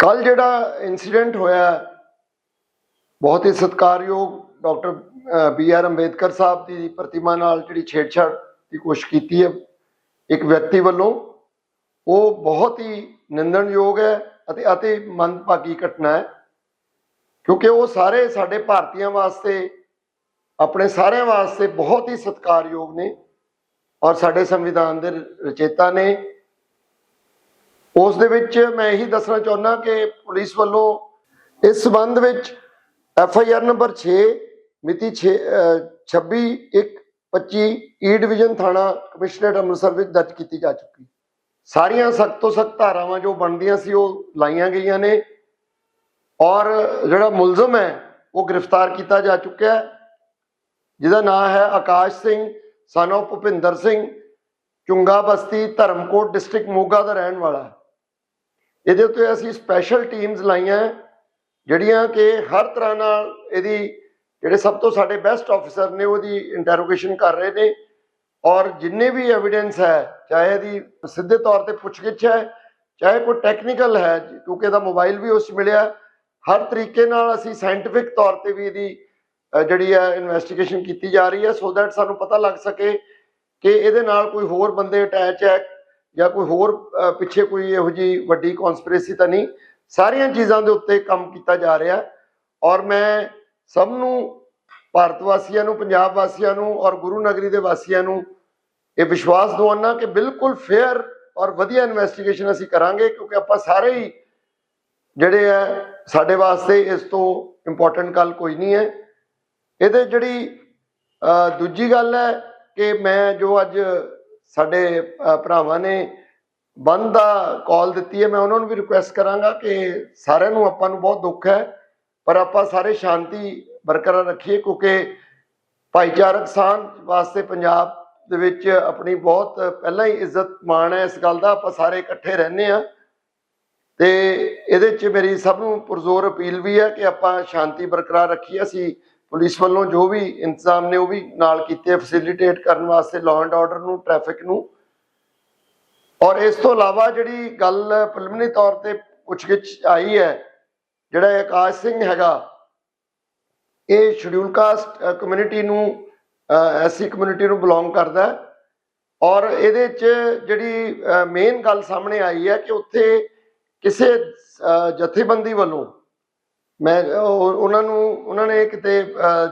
ਕੱਲ ਜਿਹੜਾ ਇਨਸੀਡੈਂਟ ਹੋਇਆ, ਬਹੁਤ ਹੀ ਸਤਿਕਾਰਯੋਗ ਡਾਕਟਰ ਬੀ ਆਰ ਅੰਬੇਦਕਰ ਸਾਹਿਬ ਦੀ ਪ੍ਰਤਿਮਾ ਨਾਲ ਜਿਹੜੀ ਛੇੜਛਾੜ ਦੀ ਕੋਸ਼ਿਸ਼ ਕੀਤੀ ਹੈ, ਇੱਕ ਵਿਅਕਤੀ ਵੱਲੋਂ, ਉਹ ਬਹੁਤ ਹੀ ਨਿੰਦਣਯੋਗ ਹੈ ਅਤੇ ਅਤੇ ਮੰਦਭਾਗੀ ਘਟਨਾ ਹੈ, ਕਿਉਂਕਿ ਉਹ ਸਾਰੇ ਸਾਡੇ ਭਾਰਤੀਆਂ ਵਾਸਤੇ, ਆਪਣੇ ਸਾਰਿਆਂ ਵਾਸਤੇ ਬਹੁਤ ਹੀ ਸਤਿਕਾਰਯੋਗ ਨੇ ਔਰ ਸਾਡੇ ਸੰਵਿਧਾਨ ਦੇ ਰਚੇਤਾ ਨੇ। ਉਸ ਦੇ ਵਿੱਚ ਮੈਂ ਇਹੀ ਦੱਸਣਾ ਚਾਹੁੰਦਾ ਕਿ ਪੁਲਿਸ ਵੱਲੋਂ ਇਸ ਸਬੰਧ ਵਿੱਚ ਐਫ ਆਈ ਆਰ ਨੰਬਰ 6 ਮਿਤੀ 6 26 1 25 ਈ ਡਿਵੀਜ਼ਨ ਥਾਣਾ ਕਮਿਸ਼ਨਰੇਟ ਅੰਮ੍ਰਿਤਸਰ ਵਿੱਚ ਦਰਜ ਕੀਤੀ ਜਾ ਚੁੱਕੀ। ਸਾਰੀਆਂ ਸਖਤ ਤੋਂ ਸਖਤ ਧਾਰਾਵਾਂ ਜੋ ਬਣਦੀਆਂ ਸੀ ਉਹ ਲਾਈਆਂ ਗਈਆਂ ਨੇ ਔਰ ਜਿਹੜਾ ਮੁਲਜ਼ਮ ਹੈ ਉਹ ਗ੍ਰਿਫਤਾਰ ਕੀਤਾ ਜਾ ਚੁੱਕਿਆ ਹੈ। ਜਿਹਦਾ ਨਾਮ ਹੈ Akash Singh son of Bhupinder Singh, Chunga Basti Dharamkot district Moga ਦਾ ਰਹਿਣ ਵਾਲਾ ਹੈ। ਇਹਦੇ ਉੱਤੇ ਅਸੀਂ ਸਪੈਸ਼ਲ ਟੀਮਸ ਲਾਈਆਂ ਜਿਹੜੀਆਂ ਕਿ ਹਰ ਤਰ੍ਹਾਂ ਨਾਲ ਇਹਦੀ ਜਿਹੜੇ ਸਭ ਤੋਂ ਸਾਡੇ ਬੈਸਟ ਆਫੀਸਰ ਨੇ ਉਹਦੀ ਇੰਟਰੋਗੇਸ਼ਨ ਕਰ ਰਹੇ ਨੇ ਔਰ ਜਿੰਨੇ ਵੀ ਐਵੀਡੈਂਸ ਹੈ, ਚਾਹੇ ਇਹਦੀ ਸਿੱਧੇ ਤੌਰ ਤੇ ਪੁੱਛਗਿੱਛ ਹੈ, ਚਾਹੇ ਕੋਈ ਟੈਕਨੀਕਲ ਹੈ, ਕਿਉਂਕਿ ਇਹਦਾ ਮੋਬਾਈਲ ਵੀ ਉਸ ਮਿਲਿਆ, ਹਰ ਤਰੀਕੇ ਨਾਲ ਅਸੀਂ ਸਾਇੰਟਿਫਿਕ ਤੌਰ ਤੇ ਵੀ ਇਹਦੀ ਜਿਹੜੀ ਹੈ ਇਨਵੈਸਟੀਗੇਸ਼ਨ ਕੀਤੀ ਜਾ ਰਹੀ ਹੈ ਸੋ ਦੈਟ ਸਾਨੂੰ ਪਤਾ ਲੱਗ ਸਕੇ ਕਿ ਇਹਦੇ ਨਾਲ ਕੋਈ ਹੋਰ ਬੰਦੇ ਅਟੈਚ ਹੈ ਜਾਂ ਕੋਈ ਹੋਰ ਪਿੱਛੇ ਕੋਈ ਇਹੋ ਜੀ ਵੱਡੀ ਕਨਸਪੀਰੇਸੀ ਤਾਂ ਨਹੀਂ। ਸਾਰੀਆਂ ਚੀਜ਼ਾਂ ਦੇ ਉੱਤੇ ਕੰਮ ਕੀਤਾ ਜਾ ਰਿਹਾ। ਔਰ ਮੈਂ ਸਭ ਨੂੰ, ਭਾਰਤ ਵਾਸੀਆਂ ਨੂੰ, ਪੰਜਾਬ ਵਾਸੀਆਂ ਨੂੰ ਔਰ ਗੁਰੂ ਨਗਰੀ ਦੇ ਵਾਸੀਆਂ ਨੂੰ ਇਹ ਵਿਸ਼ਵਾਸ ਦਿਵਾਉਣਾ ਕਿ ਬਿਲਕੁਲ ਫੇਅਰ ਔਰ ਵਧੀਆ ਇਨਵੈਸਟੀਗੇਸ਼ਨ ਅਸੀਂ ਕਰਾਂਗੇ, ਕਿਉਂਕਿ ਆਪਾਂ ਸਾਰੇ ਹੀ ਜਿਹੜੇ ਹੈ ਸਾਡੇ ਵਾਸਤੇ ਇਸ ਤੋਂ ਇੰਪੋਰਟੈਂਟ ਗੱਲ ਕੋਈ ਨਹੀਂ ਹੈ। ਇਹਦੇ ਜਿਹੜੀ ਦੂਜੀ ਗੱਲ ਹੈ ਕਿ ਮੈਂ ਜੋ ਅੱਜ ਸਾਡੇ ਭਰਾਵਾਂ ਨੇ ਬੰਦ ਦਾ ਕਾਲ ਦਿੱਤੀ ਹੈ। ਮੈਂ ਉਹਨਾਂ ਨੂੰ ਵੀ ਰਿਕੁਐਸਟ ਕਰਾਂਗਾ ਕਿ ਸਾਰਿਆਂ ਨੂੰ ਆਪਾਂ ਨੂੰ ਬਹੁਤ ਦੁੱਖ ਹੈ, ਪਰ ਆਪਾਂ ਸਾਰੇ ਸ਼ਾਂਤੀ ਬਰਕਰਾਰ ਰੱਖੀਏ, ਕਿਉਂਕਿ ਭਾਈਚਾਰਕ ਸਾਂਝ ਵਾਸਤੇ ਪੰਜਾਬ ਦੇ ਵਿੱਚ ਆਪਣੀ ਬਹੁਤ ਪਹਿਲਾਂ ਹੀ ਇੱਜ਼ਤ ਮਾਣ ਹੈ। ਇਸ ਗੱਲ ਦਾ ਆਪਾਂ ਸਾਰੇ ਇਕੱਠੇ ਰਹਿੰਦੇ ਆ ਤੇ ਇਹਦੇ 'ਚ ਮੇਰੀ ਸਭ ਨੂੰ ਪੁਰਜ਼ੋਰ ਅਪੀਲ ਵੀ ਹੈ ਕਿ ਆਪਾਂ ਸ਼ਾਂਤੀ ਬਰਕਰਾਰ ਰੱਖੀਏ। ਅਸੀਂ ਪੁਲਿਸ ਵੱਲੋਂ ਜੋ ਵੀ ਇੰਤਜ਼ਾਮ ਨੇ ਉਹ ਵੀ ਨਾਲ ਕੀਤੇ ਫੈਸਿਲਿਟੇਟ ਕਰਨ ਵਾਸਤੇ ਲਾਅ ਐਂਡ ਆਰਡਰ ਨੂੰ ਟ੍ਰੈਫਿਕ ਨੂੰ। ਔਰ ਇਸ ਤੋਂ ਇਲਾਵਾ ਜਿਹੜੀ ਗੱਲ ਪ੍ਰੀਲਿਮਿਨਰੀ ਤੌਰ ਤੇ ਪੁੱਛਗਿੱਛ ਆਈ ਹੈ, ਜਿਹੜਾ ਆਕਾਸ਼ ਸਿੰਘ ਹੈਗਾ, ਇਹ ਸ਼ਡਿਊਲ ਕਾਸਟ ਕਮਿਊਨਿਟੀ ਨੂੰ ਐਸੀ ਕਮਿਊਨਿਟੀ ਨੂੰ ਬਿਲੋਂਗ ਕਰਦਾ ਹੈ। ਔਰ ਇਹਦੇ 'ਚ ਜਿਹੜੀ ਮੇਨ ਗੱਲ ਸਾਹਮਣੇ ਆਈ ਹੈ ਕਿ ਉੱਥੇ ਕਿਸੇ ਜਥੇਬੰਦੀ ਵੱਲੋਂ ਮੈਂ, ਉਹ- ਉਹਨਾਂ ਨੂੰ, ਉਹਨਾਂ ਨੇ ਕਿਤੇ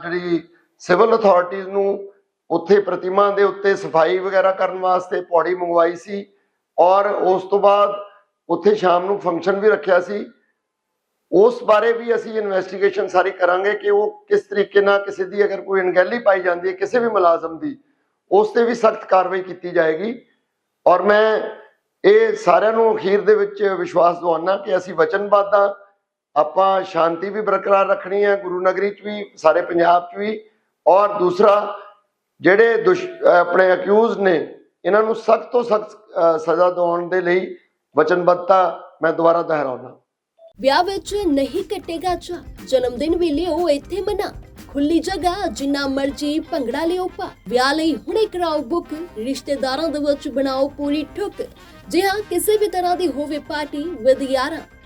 ਜਿਹੜੀ ਸਿਵਲ ਅਥਾਰਟੀਜ਼ ਨੂੰ ਉੱਥੇ ਪ੍ਰਤਿਮਾ ਦੇ ਉੱਤੇ ਸਫ਼ਾਈ ਵਗੈਰਾ ਕਰਨ ਵਾਸਤੇ ਪੌੜੀ ਮੰਗਵਾਈ ਸੀ ਔਰ ਉਸ ਤੋਂ ਬਾਅਦ ਉੱਥੇ ਸ਼ਾਮ ਨੂੰ ਫੰਕਸ਼ਨ ਵੀ ਰੱਖਿਆ ਸੀ। ਉਸ ਬਾਰੇ ਵੀ ਅਸੀਂ ਇਨਵੈਸਟੀਗੇਸ਼ਨ ਸਾਰੀ ਕਰਾਂਗੇ ਕਿ ਉਹ ਕਿਸ ਤਰੀਕੇ ਨਾਲ ਕਿਸੇ ਦੀ ਅਗਰ ਕੋਈ ਅਣਗਹਿਲੀ ਪਾਈ ਜਾਂਦੀ ਹੈ, ਕਿਸੇ ਵੀ ਮੁਲਾਜ਼ਮ ਦੀ, ਉਸ ਤੇ ਵੀ ਸਖਤ ਕਾਰਵਾਈ ਕੀਤੀ ਜਾਏਗੀ। ਔਰ ਮੈਂ ਇਹ ਸਾਰਿਆਂ ਨੂੰ ਅਖੀਰ ਦੇ ਵਿੱਚ ਵਿਸ਼ਵਾਸ ਦਿਵਾਉਣਾ ਕਿ ਅਸੀਂ ਵਚਨਬੱਧ ਹਾਂ। ਆਪਾਂ ਸ਼ਾਂਤੀ ਵੀ ਬਰਕਰਾਰ ਰੱਖਣੀ ਹੈ, ਗੁਰੂ ਨਗਰੀ 'ਚ ਵੀ, ਸਾਰੇ ਪੰਜਾਬ 'ਚ ਵੀ। ਔਰ ਦੂਸਰਾ, ਜਿਹੜੇ ਆਪਣੇ ਅਕਿਊਜ਼ ਨੇ, ਇਹਨਾਂ ਨੂੰ ਸਖਤ ਤੋਂ ਸਖਤ ਸਜ਼ਾ ਦਿਵਾਉਣ ਦੇ ਲਈ ਵਚਨਬੱਧਤਾ ਮੈਂ ਦੁਬਾਰਾ ਦੁਹਰਾਉਣਾ ਵਿਆਹ ਵਿੱਚ ਨਹੀਂ ਕੱਟੇਗਾ ਚਾ ਜਨਮ ਦਿਨ ਵੀ ਲਿਓ ਇੱਥੇ ਮਨਾ। ਖੁੱਲੀ ਜਗ੍ਹਾ, ਜਿੰਨਾ ਮਰਜ਼ੀ ਭੰਗੜਾ ਲਿਓ ਪਾ। ਵਿਆਹ ਲਈ ਹੁਣੇ ਕਰਾਓ ਬੁੱਕ ਰਿਸ਼ਤੇਦਾਰਾਂ ਦੇ ਵਿੱਚ ਬਣਾਓ ਪੂਰੀ ਠੁੱਕ। ਜੇ ਹਾਂ, ਕਿਸੇ ਵੀ ਤਰ੍ਹਾਂ ਦੀ ਹੋਵੇ ਪਾਰਟੀ ਵਿਦ ਯਾਰਾਂ